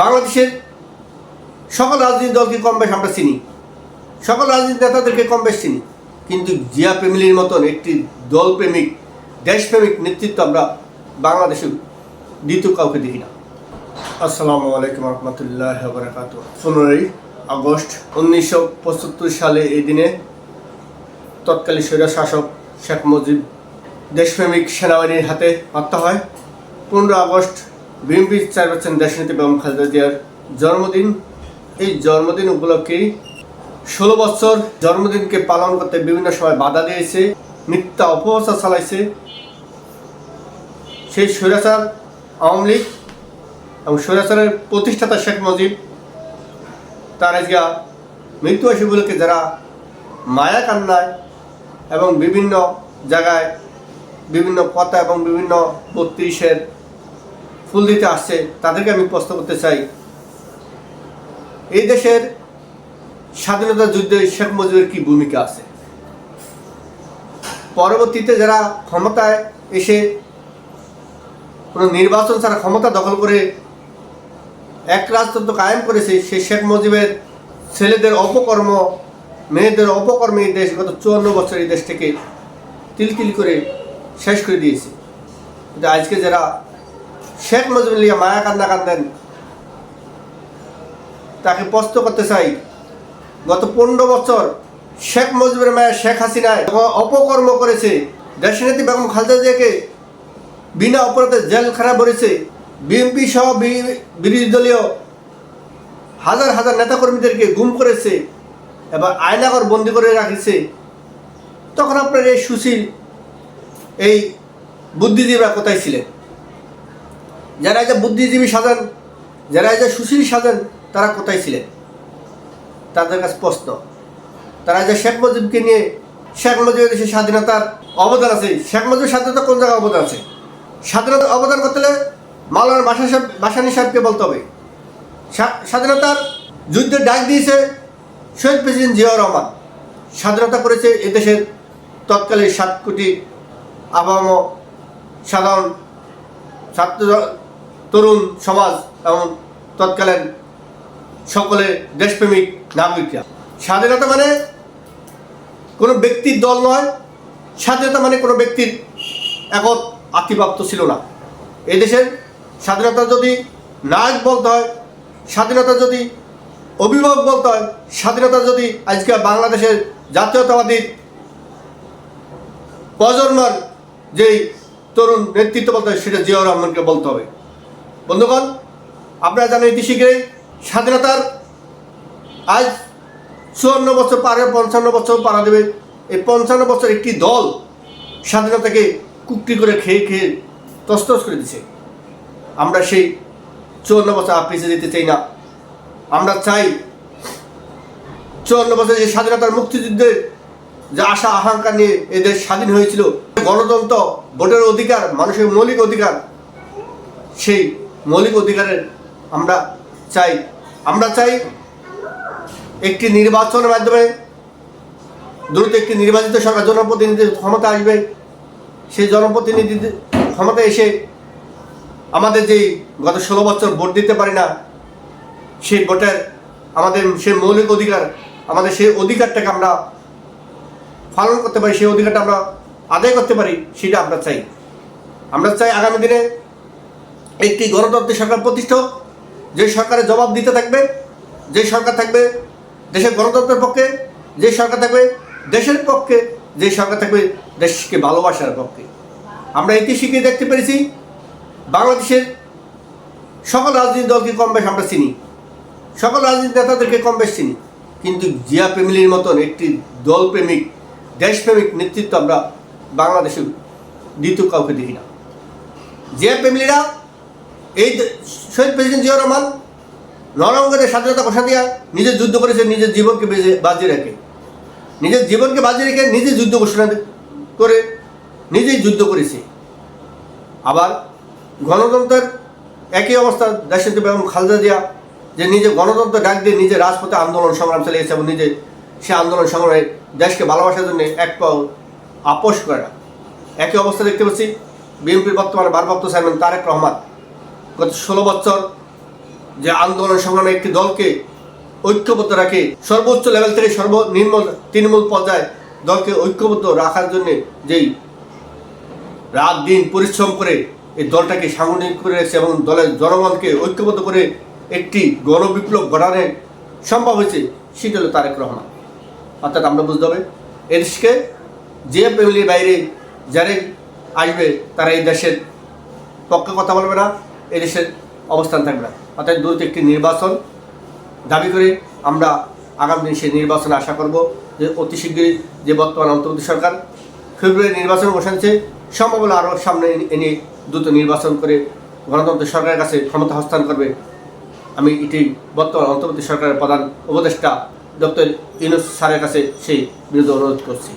বাংলাদেশের সকল রাজনৈতিক দলকে কম বেশ আমরা চিনি। সকল রাজনৈতিক নেতাদেরকে কম বেশ চিনি। কিন্তু জিয়া ফ্যামিলির মতন একটি দলপ্রেমিক, দেশপ্রেমিক নেতৃত্ব আমরা বাংলাদেশে দ্বিতীয় কাউকে দেখি না। আসসালামু আলাইকুম রহমতুল্লাহ বরকাত পনেরোই আগস্ট উনিশশো পঁচাত্তর সালে এই দিনে তৎকালীন স্বৈর শাসক শেখ মুজিব দেশপ্রেমিক সেনাবাহিনীর হাতে হত্যা হয়। পনেরো আগস্ট বিএনপির চেয়ারপারসন দেশনীতি বেগম খালেদা জিয়ার জন্মদিন। এই জন্মদিন উপলক্ষে ষোলো বছর জন্মদিনকে পালন করতে বিভিন্ন সময় বাধা দিয়েছে, মিথ্যা অপপ্রচার চালাইছে। সেই স্বৈরাচার আওয়ামী লীগ এবং স্বৈরাচারের প্রতিষ্ঠাতা শেখ মুজিব তার আজকে মৃত্যু আসে উপলক্ষে যারা মায়া কান্নায় এবং বিভিন্ন জায়গায় বিভিন্ন কথা এবং বিভিন্ন বত্রিশের ফুল দিতে আসছে, তাদেরকে আমি প্রশ্ন করতে চাই। এই দেশের স্বাধীনতা যুদ্ধে শেখ মুজিবের কি ভূমিকা আছে? পরবর্তীতে যারা ক্ষমতায় এসে কোনো নির্বাচন ছাড়া ক্ষমতা দখল করে এক রাজতন্ত্র কায়েম করেছে, সেই শেখ মুজিবের ছেলেদের অপকর্ম, মেয়েদের অপকর্মে এই দেশ গত চুয়ান্ন বছর এই দেশ থেকে তিলতিল করে শেষ করে দিয়েছে। কিন্তু আজকে যারা শেখ মুজিবুর মায়া কান্না কান্দেন তাকে প্রশ্ন করতে চাই, গত পনেরো বছর শেখ মুজিবের মায়া শেখ হাসিনায় অপকর্ম করেছে। দেশনেত্রী বেগম খালেদা জিয়াকে বিনা অপরাধে জেলখানা ভরেছে বিএনপি সহ বিরোধী দলীয় হাজার হাজার নেতাকর্মীদেরকে গুম করেছে এবার আয়নাগর বন্দি করে রাখিছে। তখন আপনার এই সুশীল, এই বুদ্ধিজীবীরা কোথায় ছিলেন? যারা যে বুদ্ধিজীবী সাজান, যারা যে সুশীল সাজান, তারা কোথায় ছিলেন? তাদের কাছে প্রশ্ন। তারা যে শেখ মুজিবকে নিয়ে, শেখ মুজিবের দেশের স্বাধীনতার অবদান আছে। শেখ মুজিবের স্বাধীনতা কোন জায়গায় অবদান আছে? স্বাধীনতা অবদান করতে হলে মাওলানা বাসা সাহেব, বাসানি সাহেবকে বলতে হবে। স্বাধীনতার যুদ্ধের ডাক দিয়েছে শহীদ প্রেসিডেন্ট জিয়াউর রহমান। স্বাধীনতা করেছে এদেশের তৎকালীন সাত কোটি আবাম সাধারণ ছাত্র তরুণ সমাজ এবং তৎকালীন সকলে দেশপ্রেমিক নাগরিকরা। স্বাধীনতা মানে কোনো ব্যক্তির দল নয়, স্বাধীনতা মানে কোনো ব্যক্তির একক আতিপ্রাপ্ত ছিল না। এদেশের স্বাধীনতা যদি নায়ক বলতে হয়, স্বাধীনতা যদি অভিভাবক বলতে হয়, স্বাধীনতা যদি আজকে বাংলাদেশের জাতীয়তাবাদী প্রজন্মের যেই তরুণ নেতৃত্ব বলতে হয়, সেটা জিয়াউর রহমানকে বলতে হবে। বন্ধুগণ, আপনারা জানেন ইতি শীঘ্রই স্বাধীনতার আজ চুয়ান্ন বছর পারে পঞ্চান্ন বছর পারা দেবে এই পঞ্চান্ন বছর একটি দল স্বাধীনতাকে কুকটি করে খেয়ে খেয়ে তস্তস করে দিছে। আমরা সেই চুয়ান্ন বছর আর পিছিয়ে যেতে চাই না। আমরা চাই চুয়ান্ন বছর যে স্বাধীনতার মুক্তিযুদ্ধের যে আশা আকাঙ্ক্ষা নিয়ে এদের স্বাধীন হয়েছিল, গণতন্ত্র, ভোটের অধিকার, মানুষের মৌলিক অধিকার, সেই মৌলিক অধিকারের আমরা চাই। আমরা চাই একটি নির্বাচনের মাধ্যমে দ্রুত একটি নির্বাচিত সরকার জনপ্রতিনিধির ক্ষমতা আসবে। সেই জনপ্রতিনিধি ক্ষমতা এসে আমাদের যে গত ষোলো বছর ভোট দিতে পারি না, সেই ভোটের আমাদের সেই মৌলিক অধিকার, আমাদের সেই অধিকারটাকে আমরা পালন করতে পারি, সেই অধিকারটা আমরা আদায় করতে পারি, সেটা আমরা চাই। আমরা চাই আগামী দিনে একটি গণতান্ত্রিক সরকার প্রতিষ্ঠা যে সরকারের জবাব দিতে থাকবে, যে সরকার থাকবে দেশের গণতন্ত্রের পক্ষে, যে সরকার থাকবে দেশের পক্ষে, যে সরকার থাকবে দেশকে ভালোবাসার পক্ষে। আমরা এটি শিখে দেখতে পেরেছি। বাংলাদেশের সকল রাজনৈতিক দলকে কম বেশ আমরা চিনি। সকল রাজনীতি নেতাদেরকে কম বেশ চিনি। কিন্তু জিয়া ফ্যামিলির মতন একটি দলপ্রেমিক, দেশপ্রেমিক নেতৃত্ব আমরা বাংলাদেশে দ্বিতীয় কাউকে দেখি না। জিয়া ফ্যামিলিরা এই শহীদ প্রেসিডেন্ট জিয়া রহমান নরঙ্গের স্বাধীনতা ঘোষণা দিয়া নিজের যুদ্ধ করেছে, নিজের জীবনকে বেজে- রেখে। নিজের জীবনকে বাজি রেখে নিজে যুদ্ধ ঘোষণা করে নিজেই যুদ্ধ করেছে। আবার গণতন্ত্রের একই অবস্থা দেশের বেগম খালেদা জিয়া, যে নিজে গণতন্ত্র ডাক দিয়ে নিজে রাজপথে আন্দোলন সংগ্রাম চালিয়েছে এবং নিজে সে আন্দোলন সংগ্রামে দেশকে ভালোবাসার জন্য এক পাও আপোষ করে। না একই অবস্থা দেখতে পাচ্ছি বিএনপির বর্তমানে ভারপ্রাপ্ত চেয়ারম্যান তারেক রহমান। গত ষোলো বছর যে আন্দোলন সংগ্রামে একটি দলকে ঐক্যবদ্ধ রাখে, সর্বোচ্চ লেভেল থেকে সর্বনিম্ন তৃণমূল পর্যায়ে দলকে ঐক্যবদ্ধ রাখার জন্য যেই রাত দিন পরিশ্রম করে এই দলটাকে সাংগঠনিক করে রেখেছে এবং দলের জনগণকে ঐক্যবদ্ধ করে একটি গণবিপ্লব ঘটানো সম্ভব হয়েছে, সেটা হলো তারেক রহমান। অর্থাৎ আমরা বুঝতে হবে এদেশকে যে ফ্যামিলির বাইরে যারাই আসবে, তারা এই দেশের পক্ষে কথা বলবে না। এই দেশের অবস্থান থাকবে। না অর্থাৎ দ্রুত একটি নির্বাচন দাবি করে আমরা আগামী দিন সেই নির্বাচনে আশা করব যে অতি শীঘ্রই যে বর্তমান অন্তর্বর্তী সরকার ফেব্রুয়ারি নির্বাচন বসাচ্ছে সম্ভব হলে আরও সামনে এনে দ্রুত নির্বাচন করে গণতন্ত্র সরকারের কাছে ক্ষমতা হস্তান করবে। আমি এটি বর্তমান অন্তর্বর্তী সরকারের প্রধান উপদেষ্টা ডক্টর ইউনুস স্যারের কাছে সেই বিরুদ্ধে অনুরোধ করছি।